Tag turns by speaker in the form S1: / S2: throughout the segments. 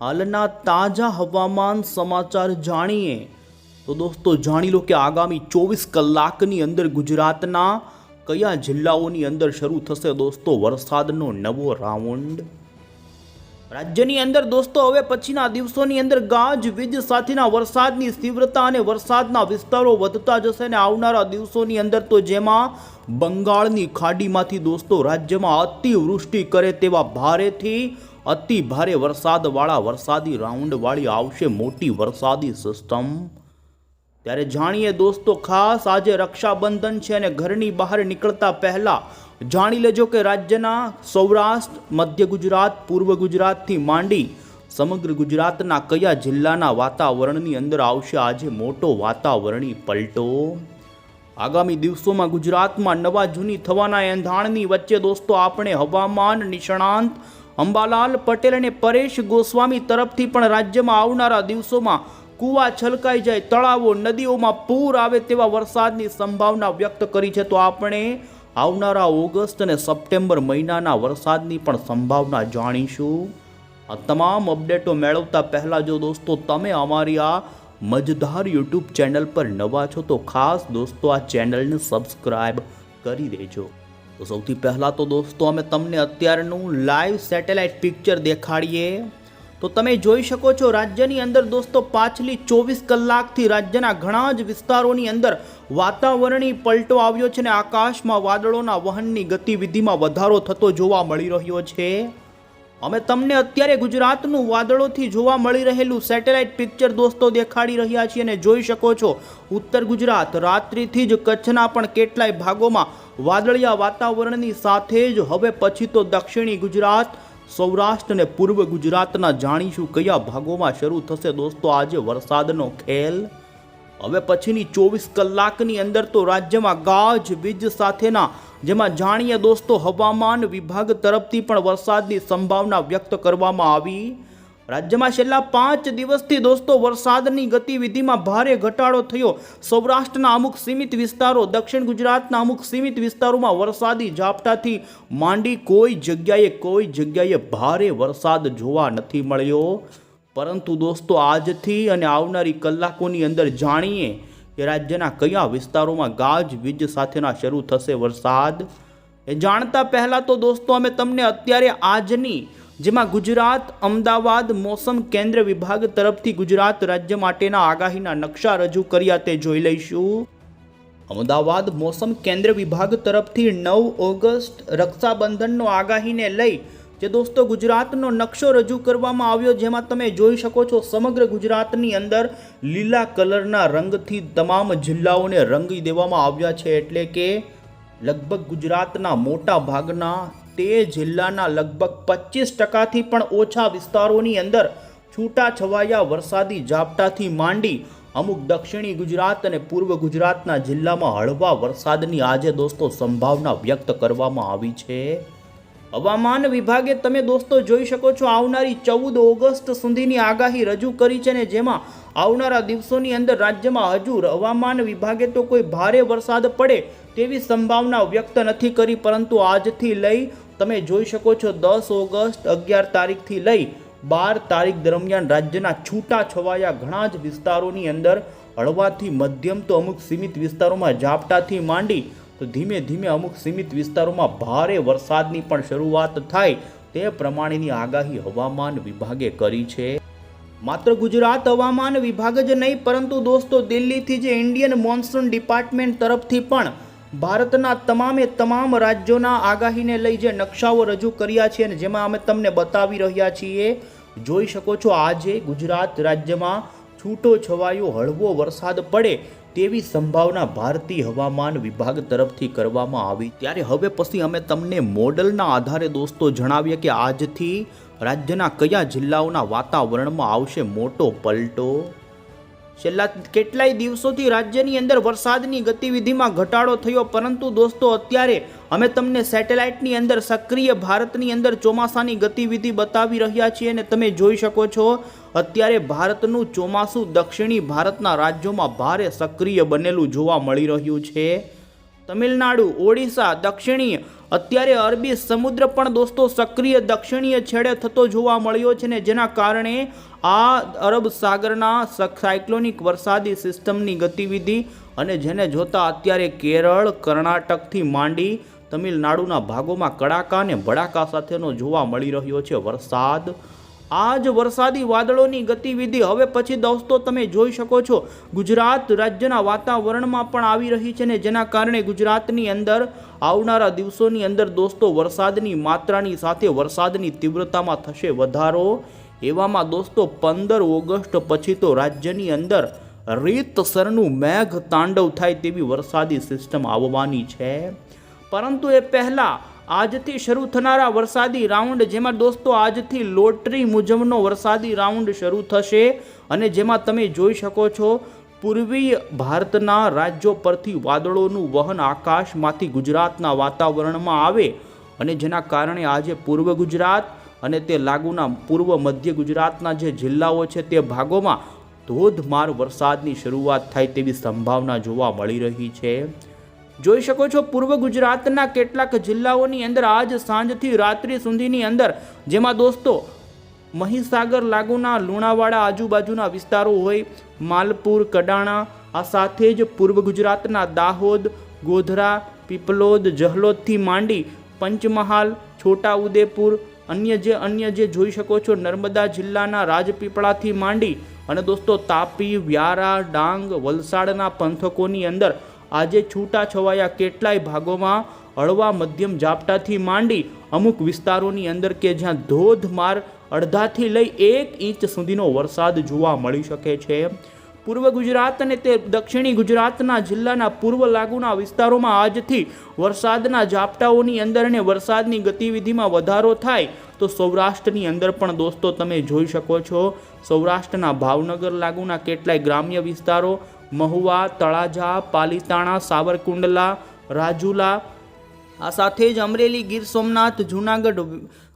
S1: હાલના તાજા હવામાન સમાચાર જાણીએ તો દોસ્તો જાણી લો કે આગામી ચોવીસ કલાકની અંદર ગુજરાતના કયા જિલ્લાઓની અંદર શરૂ થશે દોસ્તો વરસાદનો નવો રાઉન્ડ? રાજ્યની અંદર દોસ્તો હવે પછીના દિવસોની અંદર ગાજ, વીજ સાથેના વરસાદની તીવ્રતા અને વરસાદના વિસ્તારો વધતા જશે અને આવનારા દિવસોની અંદર તો જેમાં બંગાળની ખાડીમાંથી દોસ્તો રાજ્યમાં અતિવૃષ્ટિ કરે તેવા ભારેથી અતિ ભારે વરસાદવાળા વરસાદી રાઉન્ડવાળી આવશે મોટી વરસાદી સિસ્ટમ ત્યારે જાણીએ દોસ્તો, ખાસ આજે રક્ષાબંધન છે અને ઘરની બહાર નીકળતા પહેલાં જાણી લેજો કે રાજ્યના સૌરાષ્ટ્ર, મધ્ય ગુજરાત, પૂર્વ ગુજરાતથી માંડી સમગ્ર ગુજરાતના કયા જિલ્લાના વાતાવરણની અંદર આવશે આજે મોટો વાતાવરણી પલટો. આગામી દિવસોમાં ગુજરાતમાં નવા જૂની થવાના એંધાણની વચ્ચે દોસ્તો, આપણે હવામાન નિષ્ણાંત અંબાલાલ પટેલ અને પરેશ ગોસ્વામી તરફથી પણ રાજ્યમાં આવનારા દિવસોમાં કૂવા છલકાઈ જાય, તળાવો, નદીઓમાં પૂર આવે તેવા વરસાદની સંભાવના વ્યક્ત કરી છે. તો આપણે આવનારા ઓગસ્ટ અને સપ્ટેમ્બર મહિનાના વરસાદની પણ સંભાવના જાણીશું. આ તમામ અપડેટો મેળવતા પહેલાં જો દોસ્તો, તમે અમારી આ મજધાર યુટ્યુબ ચેનલ પર નવા છો તો ખાસ દોસ્તો, આ ચેનલને સબસ્ક્રાઈબ કરી દેજો. તો સૌથી પહેલાં તો દોસ્તો, અમે તમને અત્યારનું લાઈવ સેટેલાઇટ પિક્ચર દેખાડીએ. તો તમે જોઈ શકો છો, રાજ્યની અંદર દોસ્તો પાછલી ચોવીસ કલાકથી રાજ્યના ઘણા જ વિસ્તારોની અંદર વાતાવરણી પલટો આવ્યો છે અને આકાશમાં વાદળોના વહનની ગતિવિધિમાં વધારો થતો જોવા મળી રહ્યો છે. અમે તમને અત્યારે ગુજરાતનું વાદળોથી જોવા મળી રહેલું સેટેલાઇટ પિક્ચર દોસ્તો દેખાડી રહ્યા છીએ અને જોઈ શકો છો, ઉત્તર ગુજરાત રાત્રિથી જ કચ્છના પણ કેટલાય ભાગોમાં વાદળિયા વાતાવરણની સાથે જ હવે પછી તો દક્ષિણી ગુજરાત, સૌરાષ્ટ્ર અને પૂર્વ ગુજરાતના જાણીશું કયા ભાગોમાં શરૂ થશે દોસ્તો આજે વરસાદનો ખેલ. હવે પછીની ચોવીસ કલાકની અંદર તો રાજ્યમાં ગાજ, વીજ સાથેના જેમાં જાણીએ દોસ્તો, હવામાન વિભાગ તરફથી પણ વરસાદની સંભાવના વ્યક્ત કરવામાં આવી. રાજ્યમાં છેલ્લા પાંચ દિવસથી દોસ્તો, વરસાદની ગતિવિધિમાં ભારે ઘટાડો થયો. સૌરાષ્ટ્રના અમુક સીમિત વિસ્તારો, દક્ષિણ ગુજરાતના અમુક સીમિત વિસ્તારોમાં વરસાદી ઝાપટાથી માંડી કોઈ જગ્યાએ કોઈ જગ્યાએ ભારે વરસાદ જોવા નથી મળ્યો. પરંતુ દોસ્તો, આજથી અને આવનારી કલાકોની અંદર જાણીએ કે રાજ્યના કયા વિસ્તારોમાં ગાજ વીજ સાથેના શરૂ થશે વરસાદ? એ જાણતા પહેલાં તો દોસ્તો, અમે તમને અત્યારે આજની, જેમાં ગુજરાત, અમદાવાદ, મોસમ કેન્દ્ર વિભાગ તરફથી ગુજરાત રાજ્ય માટેના આગાહીના નકશા રજૂ કર્યા તે જોઈ લઈશું. અમદાવાદ મોસમ કેન્દ્ર વિભાગ તરફથી નવ ઓગસ્ટ રક્ષાબંધનનો આગાહીને લઈ જે દોસ્તો ગુજરાતનો નકશો રજૂ કરવામાં આવ્યો જેમાં તમે જોઈ શકો છો સમગ્ર ગુજરાતની અંદર લીલા કલરના રંગથી તમામ જિલ્લાઓને રંગી દેવામાં આવ્યા છે એટલે કે લગભગ ગુજરાતના મોટા ભાગના તે જિલ્લાના લગભગ પચીસ ટકાથી પણ ઓછા વિસ્તારોની અંદર છૂટા છવાયા વરસાદી ઝાપટાથી માંડી અમુક દક્ષિણી ગુજરાત અને પૂર્વ ગુજરાતના જિલ્લામાં હળવા વરસાદની આજે દોસ્તો સંભાવના વ્યક્ત કરવામાં આવી છે. હવામાન વિભાગે તમે દોસ્તો જોઈ શકો છો, આવનારી ચૌદ ઓગસ્ટ સુધીની આગાહી રજૂ કરી છે ને જેમાં આવનારા દિવસોની અંદર રાજ્યમાં હજુ હવામાન વિભાગે તો કોઈ ભારે વરસાદ પડે તેવી સંભાવના વ્યક્ત નથી કરી, પરંતુ આજથી લઈ તમે જોઈ શકો છો દસ ઓગસ્ટ અગિયાર તારીખથી લઈ બાર તારીખ દરમિયાન રાજ્યના છૂટા છવાયા ઘણા જ વિસ્તારોની અંદર હળવાથી મધ્યમ તો અમુક સીમિત વિસ્તારોમાં ઝાપટાથી માંડી તો ધીમે ધીમે અમુક સીમિત વિસ્તારોમાં ભારે વરસાદની પણ શરૂઆત થાય તે પ્રમાણેની આગાહી હવામાન વિભાગે કરી છે. માત્ર ગુજરાત હવામાન વિભાગ જ નહીં, પરંતુ દોસ્તો દિલ્હીથી જે ઇન્ડિયન મોન્સૂન ડિપાર્ટમેન્ટ તરફથી પણ ભારતના તમામે તમામ રાજ્યોના આગાહીને લઈ જે નકશાઓ રજૂ કર્યા છે અને જેમાં અમે તમને બતાવી રહ્યા છીએ, જોઈ શકો છો આજે ગુજરાત રાજ્યમાં છૂટો છવાયો હળવો વરસાદ પડે તેવી સંભાવના ભારતીય હવામાન વિભાગ તરફથી કરવામાં આવી. ત્યારે હવે પછી અમે તમને મોડલના આધારે દોસ્તો જણાવીએ કે આજથી રાજ્યના કયા જિલ્લાઓના વાતાવરણમાં આવશે મોટો પલટો? છેલ્લા કેટલાય દિવસોથી રાજ્યની અંદર વરસાદની ગતિવિધિમાં ઘટાડો થયો, પરંતુ દોસ્તો અત્યારે અમે તમને સેટેલાઇટની અંદર, સક્રિય ભારતની અંદર ચોમાસાની ગતિવિધિ બતાવી રહ્યા છીએ અને તમે જોઈ શકો છો અત્યારે ભારતનું ચોમાસું દક્ષિણી ભારતના રાજ્યોમાં ભારે સક્રિય બનેલું જોવા મળી રહ્યું છે. તમિલનાડુ, ઓડિશા દક્ષિણીય અત્યારે અરબી સમુદ્ર પણ દોસ્તો સક્રિય દક્ષિણીય છેડે થતો જોવા મળ્યો છે ને જેના કારણે આ અરબ સાગરના સાયક્લોનિક વરસાદી સિસ્ટમની ગતિવિધિ અને જેને જોતા અત્યારે કેરળ, કર્ણાટકથી માંડી તમિલનાડુના ભાગોમાં કડાકા અને ભડાકા સાથેનો જોવા મળી રહ્યો છે વરસાદ. આ જ વરસાદી વાદળોની ગતિવિધિ હવે પછી દોસ્તો તમે જોઈ શકો છો. ગુજરાત રાજ્યના વાતાવરણમાં પણ આવી રહી છે ને જેના કારણે ગુજરાતની અંદર આવનારા દિવસોની અંદર દોસ્તો વરસાદની માત્રાની સાથે વરસાદની તીવ્રતામાં થશે વધારો. એવામાં દોસ્તો પંદર ઓગસ્ટ પછી તો રાજ્યની અંદર રીતસરનું મેઘ તાંડવ થાય તેવી વરસાદી સિસ્ટમ આવવાની છે. પરંતુ એ પહેલાં આજથી શરૂ થનારા વરસાદી રાઉન્ડ, જેમાં દોસ્તો આજથી લોટરી મુજબનો વરસાદી રાઉન્ડ શરૂ થશે. અને જેમાં તમે જોઈ શકો છો પૂર્વીય ભારતના રાજ્યો પરથી વાદળોનું વહન આકાશમાંથી ગુજરાતના વાતાવરણમાં આવે અને જેના કારણે આજે પૂર્વ ગુજરાત અને તે લાગુના પૂર્વ મધ્ય ગુજરાતના જે જિલ્લાઓ છે તે ભાગોમાં ધોધમાર વરસાદની શરૂઆત થાય તેવી સંભાવના જોવા મળી રહી છે. જોઈ શકો છો, પૂર્વ ગુજરાતના કેટલાક જિલ્લાઓની અંદર આજ સાંજથી રાત્રિ સુધીની અંદર, જેમાં દોસ્તો, મહીસાગર લાગુના લુણાવાડા આજુબાજુના વિસ્તારો હોય, માલપુર, કડાણા, આ સાથે જ પૂર્વ ગુજરાતના દાહોદ, ગોધરા, પીપલોદ, જહલોદથી માંડી પંચમહાલ, છોટાઉદેપુર, અન્ય જે અન્ય જે જોઈ શકો છો, નર્મદા જિલ્લાના રાજપીપળાથી માંડી, અને દોસ્તો તાપી, વ્યારા, ડાંગ, વલસાડના પંથકોની અંદર આજે છૂટાછવાયા કેટલાય ભાગોમાં હળવા મધ્યમ ઝાપટાથી માંડી અમુક વિસ્તારોની અંદર કે જ્યાં ધોધમાર અડધાથી લઈ એક ઇંચ સુધીનો વરસાદ જોવા મળી શકે છે. પૂર્વ ગુજરાત અને તે દક્ષિણી ગુજરાતના જિલ્લાના પૂર્વ લાગુના વિસ્તારોમાં આજથી વરસાદના ઝાપટાઓની અંદર અને વરસાદની ગતિવિધિમાં વધારો થાય તો સૌરાષ્ટ્રની અંદર પણ દોસ્તો તમે જોઈ શકો છો. સૌરાષ્ટ્રના ભાવનગર લાગુના કેટલાય ગ્રામ્ય વિસ્તારો મહુવા, તળાજા, પાલીતાણા, સાવરકુંડલા, રાજુલા, આ સાથે જ અમરેલી ગીર સોમનાથ, જૂનાગઢ,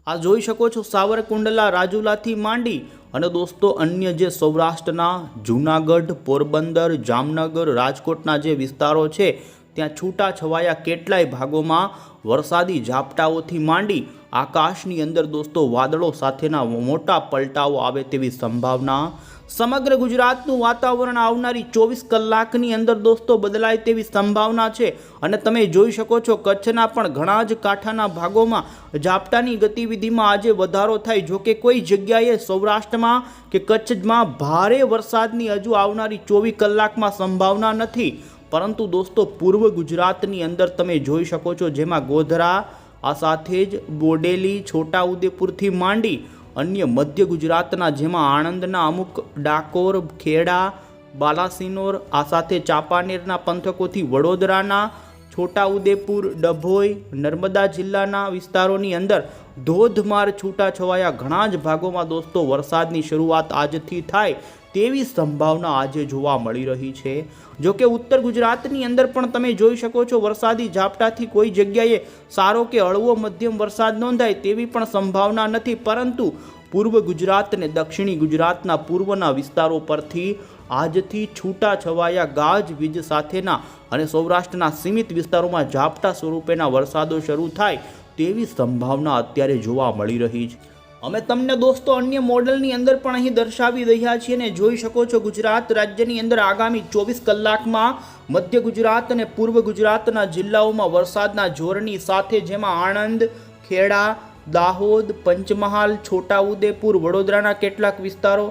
S1: આ જોઈ શકો છો સાવરકુંડલા, રાજુલાથી માંડી અને દોસ્તો અન્ય જે સૌરાષ્ટ્રના જૂનાગઢ, પોરબંદર, જામનગર, રાજકોટના જે વિસ્તારો છે, ત્યાં છૂટા છવાયા કેટલાય ભાગોમાં વરસાદી ઝાપટાઓથી માંડી આકાશની અંદર દોસ્તો વાદળો સાથેના મોટા પલટાઓ આવે તેવી સંભાવના સમગ્ર ગુજરાતનું વાતાવરણ આવનારી ચોવીસ કલાકની અંદર દોસ્તો બદલાય તેવી સંભાવના છે. અને તમે જોઈ શકો છો કચ્છના પણ ઘણા જ કાંઠાના ભાગોમાં ઝાપટાની ગતિવિધિમાં આજે વધારો થાય. જો કે કોઈ જગ્યાએ સૌરાષ્ટ્રમાં કે કચ્છમાં ભારે વરસાદની હજુ આવનારી ચોવીસ કલાકમાં સંભાવના નથી. પરંતુ દોસ્તો પૂર્વ ગુજરાતની અંદર તમે જોઈ શકો છો જેમાં ગોધરા, આ સાથે જ બોડેલી, છોટાઉદેપુરથી માંડી અન્ય મધ્ય ગુજરાતના જેમાં આણંદના અમુક ડાકોર, ખેડા, બાલાસિનોર, આ સાથે ચાંપાનેરના પંથકોથી વડોદરાના છોટાઉદેપુર, ડભોઈ, નર્મદા જિલ્લાના વિસ્તારોની અંદર ધોધમાર છૂટાછવાયા ઘણા જ ભાગોમાં દોસ્તો, વરસાદની શરૂઆત આજથી થાય તેવી સંભાવના આજે જોવા મળી રહી છે. જો કે ઉત્તર ગુજરાતની અંદર પણ તમે જોઈ શકો છો, વરસાદી ઝાપટાથી કોઈ જગ્યાએ સારો કે હળવો મધ્યમ વરસાદ નોંધાય તેવી પણ સંભાવના નથી. પરંતુ પૂર્વ ગુજરાત અને દક્ષિણી ગુજરાતના પૂર્વના વિસ્તારો પરથી આજથી છૂટા છવાયા ગાજવીજ સાથેના અને સૌરાષ્ટ્રના સીમિત વિસ્તારોમાં ઝાપટા સ્વરૂપેના વરસાદો શરૂ થાય તેવી સંભાવના અત્યારે જોવા મળી રહી છે. અમે તમને દોસ્તો અન્ય મોડલની અંદર પણ અહીં દર્શાવી રહ્યા છીએ અને જોઈ શકો છો ગુજરાત રાજ્યની અંદર આગામી ચોવીસ કલાકમાં મધ્ય ગુજરાત અને પૂર્વ ગુજરાતના જિલ્લાઓમાં વરસાદના જોરની સાથે જેમાં આણંદ, ખેડા, દાહોદ, પંચમહાલ, છોટાઉદેપુર, વડોદરાના કેટલાક વિસ્તારો,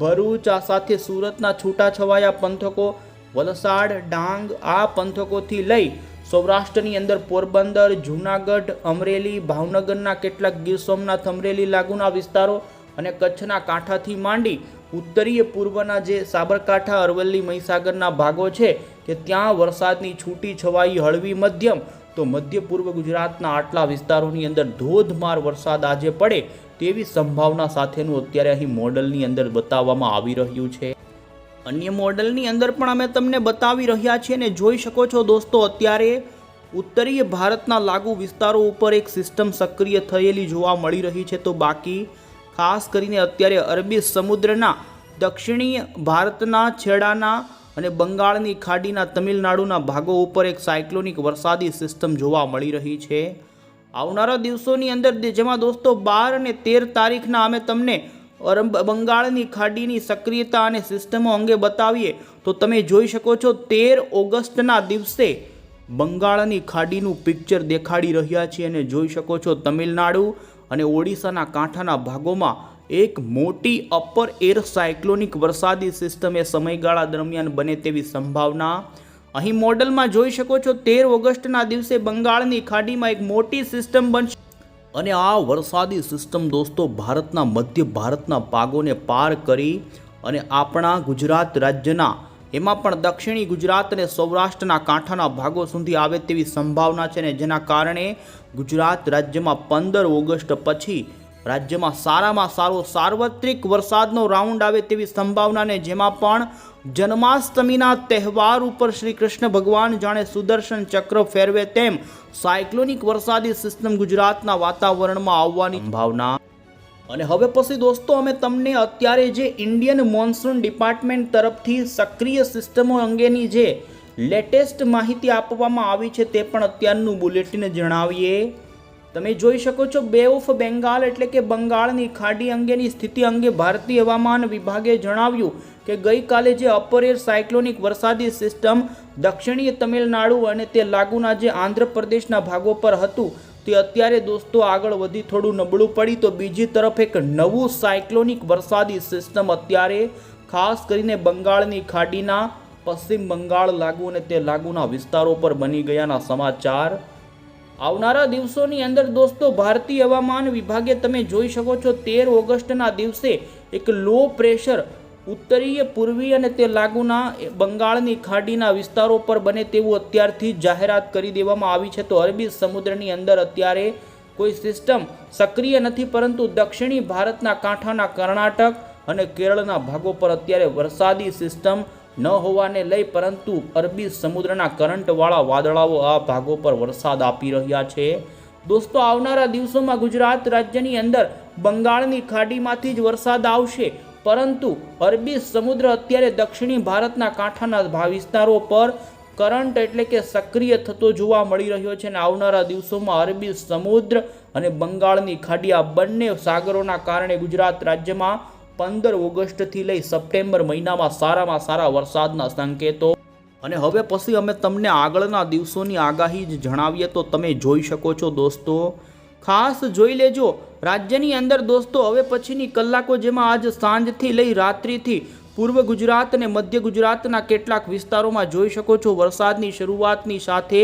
S1: ભરૂચ, આ સાથે સુરતના છૂટાછવાયા પંથકો, વલસાડ, ડાંગ, આ પંથકોથી લઈ સૌરાષ્ટ્રની અંદર પોરબંદર, જૂનાગઢ, અમરેલી, ભાવનગરના કેટલાક ગીર સોમનાથ, અમરેલી લાગુના વિસ્તારો અને કચ્છના કાંઠાથી માંડી ઉત્તરીય પૂર્વના જે સાબરકાંઠા, અરવલ્લી, મહીસાગરના ભાગો છે કે ત્યાં વરસાદની છૂટી છવાઈ હળવી મધ્યમ તો મધ્ય પૂર્વ ગુજરાતના આટલા વિસ્તારોની અંદર ધોધમાર વરસાદ આજે પડે તેવી સંભાવના સાથેનું અત્યારે અહીં મોડલની અંદર બતાવવામાં આવી રહ્યું છે. અન્ય મોડલની અંદર પણ અમે તમને બતાવી રહ્યા છીએ ને જોઈ શકો છો દોસ્તો, અત્યારે ઉત્તરીય ભારતના લાગુ વિસ્તારો ઉપર એક સિસ્ટમ સક્રિય થયેલી જોવા મળી રહી છે. તો બાકી ખાસ કરીને અત્યારે અરબી સમુદ્રના, દક્ષિણીય ભારતના, છેડાના અને બંગાળની ખાડીના તમિલનાડુના ભાગો ઉપર એક સાયક્લોનિક વરસાદી સિસ્ટમ જોવા મળી રહી છે. આવનારા દિવસોની અંદર જેમાં દોસ્તો બાર અને તેર તારીખના અમે તમને બંગાળની ખાડીની સક્રિયતા અને સિસ્ટમો અંગે બતાવીએ તો તમે જોઈ શકો છો તેર ઓગસ્ટના દિવસે બંગાળની ખાડીનું પિક્ચર દેખાડી રહ્યા છીએ અને જોઈ શકો છો તમિલનાડુ અને ઓડિશાના કાંઠાના ભાગોમાં એક મોટી અપર એર સાયક્લોનિક વરસાદી સિસ્ટમ એ સમયગાળા દરમિયાન બને તેવી સંભાવના. અહીં મોડલમાં જોઈ શકો છો, તેર ઓગસ્ટના દિવસે બંગાળની ખાડીમાં એક મોટી સિસ્ટમ બનશે. અને આ વરસાદી સિસ્ટમ દોસ્તો ભારતના મધ્ય ભારતના ભાગોને પાર કરી અને આપણા ગુજરાત રાજ્યના, એમાં પણ દક્ષિણી ગુજરાત અને સૌરાષ્ટ્રના કાંઠાના ભાગો સુધી આવે તેવી સંભાવના છે ને જેના કારણે ગુજરાત રાજ્યમાં પંદર ઓગસ્ટ પછી રાજ્યમાં સારામાં સારો સાર્વત્રિક વરસાદનો રાઉન્ડ આવે તેવી સંભાવનાને જેમાં પણ જન્માષ્ટમીના તહેવાર ઉપર શ્રી કૃષ્ણ ભગવાન જાણે સુદર્શન ચક્ર ફેરવે તેમ સાયક્લોનિક વરસાદી સિસ્ટમ ગુજરાતના વાતાવરણમાં આવવાની સંભાવના. અને હવે પછી દોસ્તો અમે તમને અત્યારે જે ઇન્ડિયન મોન્સૂન ડિપાર્ટમેન્ટ તરફથી સક્રિય સિસ્ટમો અંગેની જે લેટેસ્ટ માહિતી આપવામાં આવી છે તે પણ અત્યારનું બુલેટિન જણાવીએ. તમે જોઈ શકો છો બે ઓફ બેંગાલ એટલે કે બંગાળની ખાડી અંગેની સ્થિતિ અંગે ભારતીય હવામાન વિભાગે જણાવ્યું કે ગઈકાલે જે અપર એર સાયક્લોનિક વરસાદી સિસ્ટમ દક્ષિણીય તમિલનાડુ અને તે લાગુના જે આંધ્રપ્રદેશના ભાગો પર હતું, તે અત્યારે દોસ્તો આગળ વધી થોડું નબળું પડી તો બીજી તરફ એક નવું સાયક્લોનિક વરસાદી સિસ્ટમ અત્યારે, ખાસ કરીને બંગાળની ખાડીના, પશ્ચિમ બંગાળ લાગુ અને તે લાગુના વિસ્તારો પર બની ગયાના સમાચાર. આવનારા દિવસોની અંદર દોસ્તો, ભારતીય હવામાન વિભાગે તમે જોઈ શકો છો, તેર ઓગસ્ટના દિવસે એક લો પ્રેશર ઉત્તરીય, પૂર્વી અને તે લાગુના બંગાળની ખાડીના વિસ્તારો પર બને તેવું અત્યારથી જાહેરાત કરી દેવામાં આવી છે. તો અરબી સમુદ્રની અંદર અત્યારે કોઈ સિસ્ટમ સક્રિય નથી, પરંતુ દક્ષિણી ભારતના કાંઠાના કર્ણાટક અને કેરળના ભાગો પર અત્યારે વરસાદી સિસ્ટમ ન હોવાને લઈ પરંતુ અરબી સમુદ્રના કરંટવાળા વાદળાઓ આ ભાગો પર વરસાદ આપી રહ્યા છે. દોસ્તો, આવનારા દિવસોમાં ગુજરાત રાજ્યની અંદર બંગાળની ખાડીમાંથી જ વરસાદ આવશે. પરંતુ અરબી સમુદ્ર અત્યારે દક્ષિણી ભારતના કાંઠાના ભા- વિસ્તારો પર કરંટ એટલે કે સક્રિય થતો જોવા મળી રહ્યો છે અને આવનારા દિવસોમાં અરબી સમુદ્ર અને બંગાળની ખાડી આ બંને સાગરોના કારણે ગુજરાત રાજ્યમાં પંદર ઓગસ્ટથી લઈ સપ્ટેમ્બર મહિનામાં સારામાં સારા વરસાદના સંકેતો. અને હવે પછી અમે તમને આગળના દિવસોની આગાહી જ જણાવીએ તો તમે જોઈ શકો છો દોસ્તો. ખાસ જોઈ લેજો. રાજ્યની અંદર દોસ્તો, હવે પછીની કલાકો જેમાં આજ સાંજથી લઈ રાત્રિથી પૂર્વ ગુજરાત અને મધ્ય ગુજરાતના કેટલાક વિસ્તારોમાં જોઈ શકો છો વરસાદની શરૂઆતની સાથે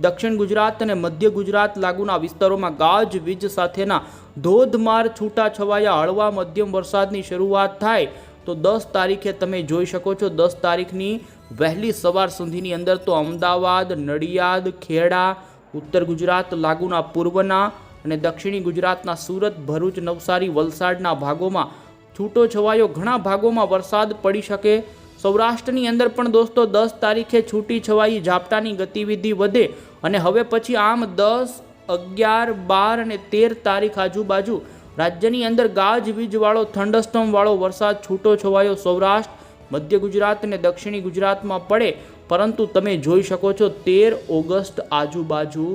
S1: દક્ષિણ ગુજરાત અને મધ્ય ગુજરાત લાગુના વિસ્તારોમાં ગાજવીજ સાથેના ધોધમાર છૂટાછવાયા હળવા મધ્યમ વરસાદની શરૂઆત થાય તો દસ તારીખે તમે જોઈ શકો છો. દસ તારીખની વહેલી સવાર સુધીની અંદર તો અમદાવાદ, નડિયાદ, ખેડા, ઉત્તર ગુજરાત લાગુના પૂર્વના અને દક્ષિણી ગુજરાતના સુરત, ભરૂચ, નવસારી, વલસાડના ભાગોમાં છૂટો છવાયો ઘણા ભાગોમાં વરસાદ પડી શકે. સૌરાષ્ટ્રની અંદર પણ દોસ્તો દસ તારીખે છૂટી છવાઈ ઝાપટાની ગતિવિધિ વધે અને હવે પછી આમ દસ, અગિયાર, બાર અને તેર તારીખ આજુબાજુ. રાજ્યની અંદર ગાજવીજવાળો થંડસ્ટમવાળો વરસાદ છૂટો છવાયો સૌરાષ્ટ્ર, મધ્ય ગુજરાત અને દક્ષિણી ગુજરાતમાં પડે. પરંતુ તમે જોઈ શકો છો તેર ઓગસ્ટ આજુબાજુ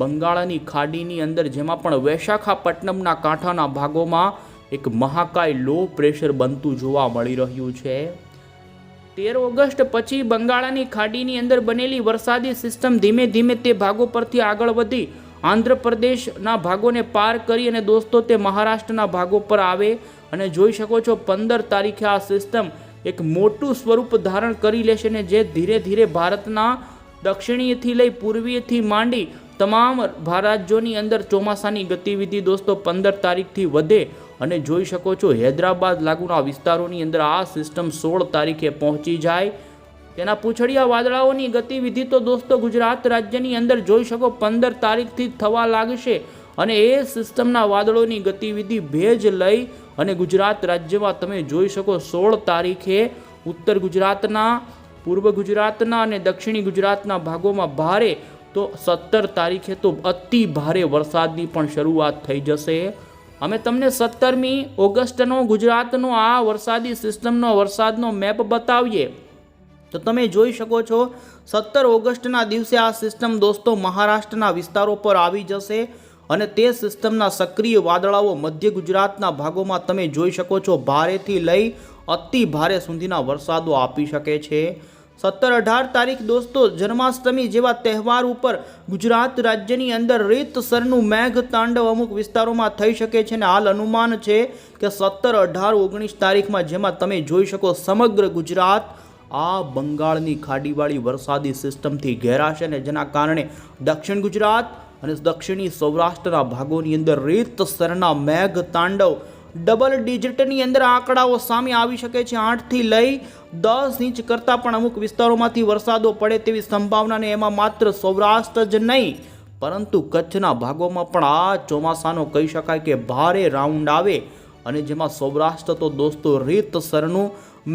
S1: બંગાળની ખાડીની અંદર, જેમાં પણ વૈશાખાપટ્ટનમના કાંઠાના ભાગોમાં એક મહાકાય લો પ્રેશર બનતું જોવા મળી રહ્યું છે. તેર ઓગસ્ટ પછી બંગાળાની ખાડીની અંદર બનેલી વરસાદી સિસ્ટમ ધીમે ધીમે તે ભાગો પરથી આગળ વધી આંધ્રપ્રદેશના ભાગોને પાર કરી અને દોસ્તો તે મહારાષ્ટ્રના ભાગો પર આવે અને જોઈ શકો છો પંદર તારીખે આ સિસ્ટમ એક મોટું સ્વરૂપ ધારણ કરી લેશે ને જે ધીરે ધીરે ભારતના દક્ષિણીયથી લઈ પૂર્વીયથી માંડી તમામ રાજ્યોની અંદર ચોમાસાની ગતિવિધિ દોસ્તો પંદર તારીખથી વધે અને જોઈ શકો છો, હૈદરાબાદ લાગુના વિસ્તારોની અંદર આ સિસ્ટમ સોળ તારીખે પહોંચી જાય. તેના પૂંછડિયા વાદળાઓની ગતિવિધિ તો દોસ્તો ગુજરાત રાજ્યની અંદર જોઈ શકો પંદર તારીખથી થવા લાગશે. અને એ સિસ્ટમના વાદળોની ગતિવિધિ ભેજ લઈ અને ગુજરાત રાજ્યમાં તમે જોઈ શકો સોળ તારીખે ઉત્તર ગુજરાતના, પૂર્વ ગુજરાતના અને દક્ષિણી ગુજરાતના ભાગોમાં ભારે. તો સત્તર તારીખે તો અતિ ભારે વરસાદની પણ શરૂઆત થઈ જશે. અમે તમને સત્તરમી ઓગસ્ટનો ગુજરાતનો આ વરસાદી સિસ્ટમનો વરસાદનો મેપ બતાવીએ. તો તમે જોઈ શકો છો, સત્તર ઓગસ્ટના દિવસે આ સિસ્ટમ દોસ્તો મહારાષ્ટ્રના વિસ્તારો પર આવી જશે અને તે સિસ્ટમના સક્રિય વાદળાઓ મધ્ય ગુજરાતના ભાગોમાં તમે જોઈ શકો છો, ભારેથી લઈ અતિ ભારે સુધીના વરસાદો આપી શકે છે. સત્તર અઢાર તારીખ દોસ્તો જન્માષ્ટમી જેવા તહેવાર ઉપર ગુજરાત રાજ્યની અંદર રીતસરનું મેઘ તાંડવ અમુક વિસ્તારોમાં થઈ શકે છે અને હાલ અનુમાન છે કે સત્તર અઢાર ઓગણીસ તારીખમાં જેમાં તમે જોઈ શકો સમગ્ર ગુજરાત આ બંગાળની ખાડીવાળી વરસાદી સિસ્ટમથી ઘેરાશે અને જેના કારણે દક્ષિણ ગુજરાત અને દક્ષિણી સૌરાષ્ટ્રના ભાગોની અંદર રીતસરના મેઘ તાંડવ ડબલ ડિજિટની અંદર આંકડાઓ સામે આવી શકે છે. આઠથી લઈ દસ ઇંચ કરતાં પણ અમુક વિસ્તારોમાંથી વરસાદો પડે તેવી સંભાવના ને એમાં માત્ર સૌરાષ્ટ્ર જ નહીં, પરંતુ કચ્છના ભાગોમાં પણ આ ચોમાસાનો કહી શકાય કે ભારે રાઉન્ડ આવે. અને જેમાં સૌરાષ્ટ્ર તો દોસ્તો રીતસરનું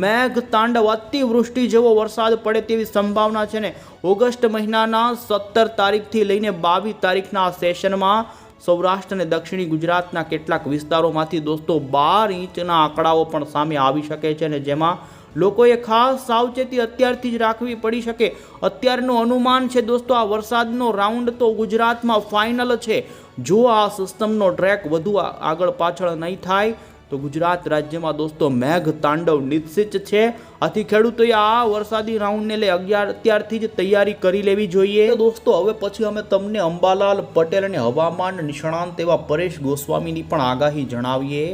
S1: મેઘ તાંડવ અતિવૃષ્ટિ જેવો વરસાદ પડે તેવી સંભાવના છે ને ઓગસ્ટ મહિનાના સત્તર તારીખથી લઈને બાવીસ તારીખના સેશનમાં સૌરાષ્ટ્ર અને દક્ષિણી ગુજરાતના કેટલાક વિસ્તારોમાંથી દોસ્તો બાર ઇંચના આંકડાઓ પણ સામે આવી શકે છે અને જેમાં લોકોએ ખાસ સાવચેતી અત્યારથી જ રાખવી પડી શકે. અત્યારનું અનુમાન છે દોસ્તો આ વરસાદનો રાઉન્ડ તો ગુજરાતમાં ફાઇનલ છે. જો આ સિસ્ટમનો ટ્રેક વધુ આગળ પાછળ નહીં થાય તો ગુજરાત રાજ્યમાં દોસ્તો મેઘ તાંડવ નિશ્ચિત છે. આથી ખેડૂતોએ આ વરસાદી રાઉન્ડને લઈ અગિયાર, અત્યારથી જ તૈયારી કરી લેવી જોઈએ. દોસ્તો, હવે પછી અમે તમને અંબાલાલ પટેલ અને હવામાન નિષ્ણાંત એવા પરેશ ગોસ્વામીની પણ આગાહી જણાવીએ.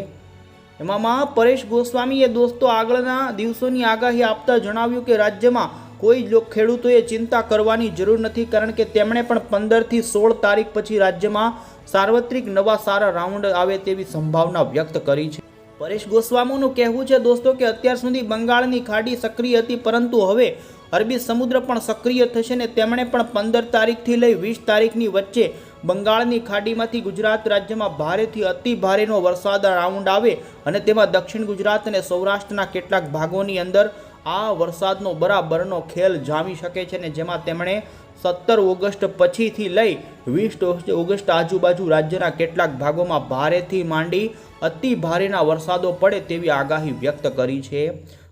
S1: એમાં પરેશ ગોસ્વામીએ દોસ્તો આગળના દિવસોની આગાહી આપતા જણાવ્યું કે રાજ્યમાં કોઈ ખેડૂતોએ ચિંતા કરવાની જરૂર નથી કારણ કે તેમણે પણ પંદરથી સોળ તારીખ પછી રાજ્યમાં સાર્વત્રિક નવા સારા રાઉન્ડ આવે તેવી સંભાવના વ્યક્ત કરી છે. પરેશ ગોસ્વામીનું કહેવું છે, દોસ્તો, કે અત્યાર સુધી બંગાળની ખાડી સક્રિય હતી, પરંતુ હવે અરબી સમુદ્ર પણ સક્રિય થશે ને તેમણે પણ પંદર તારીખથી લઈ વીસ તારીખની વચ્ચે બંગાળની ખાડીમાંથી ગુજરાત રાજ્યમાં ભારેથી અતિ ભારેનો વરસાદ રાઉન્ડ આવે અને તેમાં દક્ષિણ ગુજરાત અને સૌરાષ્ટ્રના કેટલાક ભાગોની અંદર આ વરસાદનો બરાબરનો ખેલ જામી શકે છે ને જેમાં તેમણે સત્તર ઓગસ્ટ પછીથી લઈ વીસ ઓગસ્ટ આજુબાજુ રાજ્યના કેટલાક ભાગોમાં ભારેથી માંડી અતિ ભારેના વરસાદો પડે તેવી આગાહી વ્યક્ત કરી છે.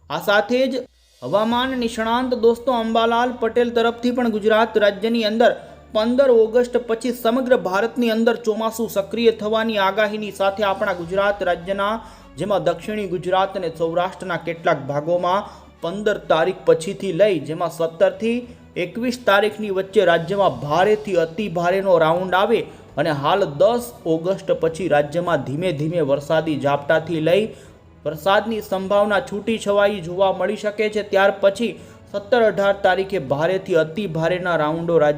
S1: આ સાથે જ હવામાન નિષ્ણાંત દોસ્તો અંબાલાલ પટેલ તરફથી પણ ગુજરાત રાજ્યની અંદર પંદર ઓગસ્ટ પછી સમગ્ર ભારતની અંદર ચોમાસું સક્રિય થવાની આગાહીની સાથે આપણા ગુજરાત રાજ્યના, જેમાં દક્ષિણી ગુજરાત અને સૌરાષ્ટ્રના કેટલાક ભાગોમાં પંદર તારીખ પછીથી લઈ, જેમાં સત્તરથી એકવીસ તારીખની વચ્ચે રાજ્યમાં ભારેથી અતિ ભારેનો રાઉન્ડ આવે અને હાલ દસ ઓગસ્ટ પછી રાજ્યમાં ધીમે ધીમે વરસાદી ઝાપટાથી લઈ વરસાદની સંભાવના છૂટી છવાઈ જોવા મળી શકે છે. ત્યાર પછી સત્તર અઢાર તારીખે ભારેથી અતિ ભારેના રાઉન્ડો રાજ્ય